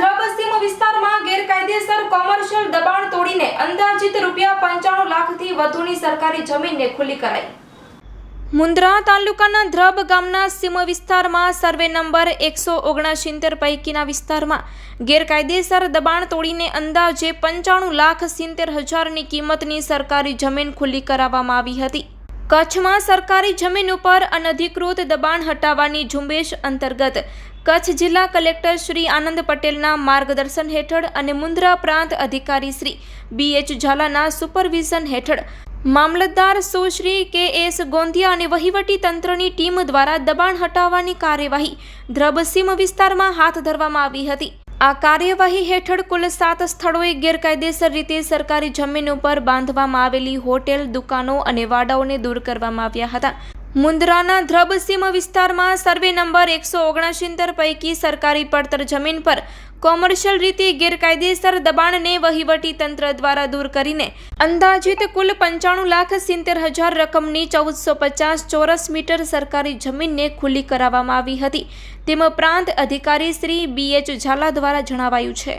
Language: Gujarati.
ધ્રબસીમ વિસ્તારમાં ગેરકાયદેસર કોમર્શિયલ દબાણ તોડીને અંદાજિત રૂપિયા પંચાણું લાખથી વધુની સરકારી જમીનને ખુલ્લી કરાઈ. મુન્દ્રા તાલુકાના ધ્રબ ગામના સીમ વિસ્તારમાં સર્વે નંબર એકસો ઓગણસિત્તેર પૈકીના વિસ્તારમાં ગેરકાયદેસર દબાણ તોડીને અંદાજે પંચાણું લાખ સિત્તેર હજારની કિંમતની સરકારી જમીન ખુલ્લી કરાવવામાં આવી હતી. કચ્છમાં સરકારી જમીન ઉપર અનધિકૃત દબાણ હટાવવાની ઝુંબેશ અંતર્ગત કચ્છ જિલ્લા કલેક્ટર શ્રી આનંદ પટેલના માર્ગદર્શન હેઠળ અને મુન્દ્રા પ્રાંત અધિકારી શ્રી બી એચ ઝાલાના સુપરવિઝન હેઠળ મામલતદાર સુશ્રી કે એસ ગોંધિયા અને વહીવટી તંત્રની ટીમ દ્વારા દબાણ હટાવવાની કાર્યવાહી ધ્રબસીમ વિસ્તારમાં હાથ ધરવામાં આવી હતી. આ કાર્યવાહી હેઠળ કુલ સાત સ્થળોએ ગેરકાયદેસર રીતે સરકારી જમીન ઉપર બાંધવામાં આવેલી હોટેલ, દુકાનો અને વાડાઓને દૂર કરવામાં આવ્યા હતા. મુન્દ્રાના ધ્રબસીમ વિસ્તારમાં સર્વે નંબર એકસો ઓગણસિત્તેર પૈકી સરકારી પડતર જમીન પર કોમર્શિયલ રીતે ગેરકાયદેસર દબાણને વહીવટી તંત્ર દ્વારા દૂર કરીને અંદાજિત કુલ પંચાણું લાખ સિત્તેર હજાર રકમની ચૌદસો પચાસ ચોરસ મીટર સરકારી જમીનને ખુલ્લી કરાવવામાં આવી હતી. તેમ પ્રાંત અધિકારી શ્રી બી એચ ઝાલા દ્વારા જણાવાયું છે.